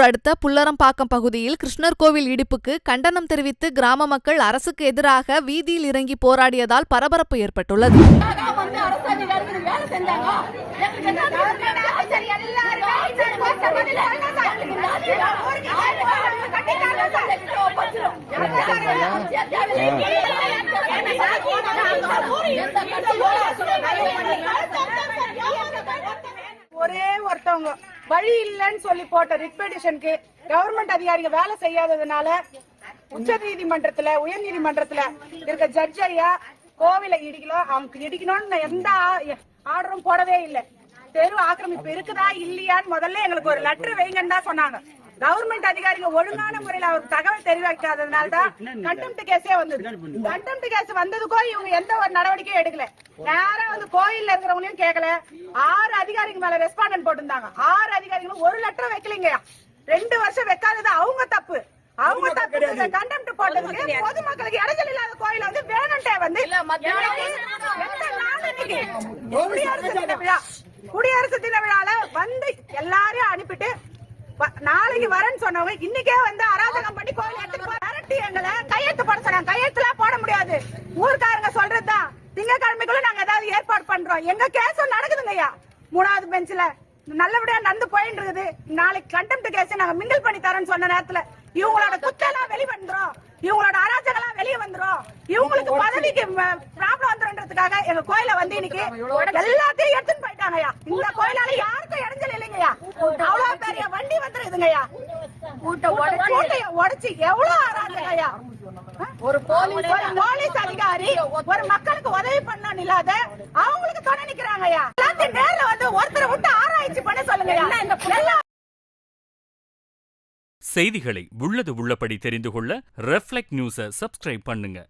திருப்பூர் அடுத்த புல்லரம்பாக்கம் பகுதியில் கிருஷ்ணர் கோவில் இடிப்புக்கு கண்டனம் தெரிவித்து கிராம மக்கள் அரசுக்கு எதிராக வீதியில் இறங்கி போராடியதால் பரபரப்பு ஏற்பட்டுள்ளது. வந்து வழி இல்லைன்னு சொல்லி போட்ட ரிட் பெட்டிஷனுக்கு கவர்மெண்ட் அதிகாரிகள் வேலை செய்யாததுனால உச்ச நீதிமன்றத்துல உயர் நீதிமன்றத்துல இருக்க ஜட்ஜ் ஐயா கோவிலை இடிக்கலாம் அவனுக்கு இடிக்கணும்னு எந்த ஆர்டரும் போடவே இல்லை. தெரு ஆக்கிரமிப்பு இருக்குதா இல்லையான்னு முதல்ல எங்களுக்கு ஒரு லெட்டர் வைங்கன்னு தான் சொன்னாங்க. கவர்மெண்ட் அதிகாரிகள் ஒழுங்கான முறையில அவருக்கு தகவல் தெரிவிக்காததுனால தான் கண்டெம்ட் கேஸே வந்தது. கண்டெம்ட் கேஸ் வந்ததுக்கோ இவங்க எந்த ஒரு நடவடிக்கையும் எடுக்கல. நேரா வந்து கோயில்ல இருக்கிறவங்களையும் கேட்கல ஆறு அதிகாரிகள் மேல ரெஸ்பாண்டன்ட் போட்டிருந்தாங்க. ஆறு அதிகாரிகளும் ஒரு லெட்டர் வைக்கலைங்க ரெண்டு வருஷம் வைக்காதது அவங்க தப்பு. அவங்க தப்பு கண்டெம்ட் போட்டதுக்கு பொதுமக்களுக்கு இடைஞ்சல் இல்லாத கோயில வந்து வேணும்ட்டே வந்து? குடியரசு தின விழா. குடியரசு தின விழால வந்து எல்லாரையும் அனுப்பிட்டு நாளைக்கு வரேன்னு சொன்னவங்க இன்னைக்கே வந்து அராஜகம் பண்ணி கோயில் எடுத்துட்டு மிரட்டி எங்களை கையெழுத்து போட சொன்னாங்க. கையெழுத்துல போட முடியாது. ஊர்க்காரங்க சொல்றதுதான். திங்கக்கிழமைக்குள்ள நாங்க ஏதாவது ஏற்பாடு பண்றோம். எங்க கேஸும் நடக்குதுங்க ஐயா. மூணாவது பெஞ்ச்ல நல்லபடியா நடந்து போயிட்டு இருக்குது. நாளைக்கு கண்டெம்ட் கேஸ் நாங்க மிங்கிள் பண்ணி தரோம்னு சொன்ன நேரத்துல இவங்களோட குத்தெல்லாம் வெளி வந்துரும். இவங்களோட அராஜகம்லாம் வெளியே வந்துரும். இவங்களுக்கு பதவிக்கு ப்ராப்ளம் வந்துருன்றதுக்காக எங்க கோயில வந்து இன்னைக்கு எல்லாத்தையும் எடுத்துட்டு போயிட்டாங்கய்யா இந்த கோயிலால யாருக்கும் இடைஞ்சல் இல்லைங்கய்யா கூட்டைய உடைச்சு எவ்வளவு அராஜகம்யா ஒரு போலீஸ் அதிகாரி ஒரு மக்களுக்கு உதவி பண்ணணும் இல்லாத அவங்களுக்கு துணை நிக்கிறாங்கய்யா எல்லாத்தையும் நேர்ல வந்து ஒருத்தரை விட்டு ஆராய்ச்சி பண்ண சொல்லுங்கய்யா. எல்லா செய்திகளை உள்ளது உள்ளபடி தெரிந்து கொள்ள ரெஃப்ளெக்ட் நியூஸை சப்ஸ்கிரைப் பண்ணுங்க.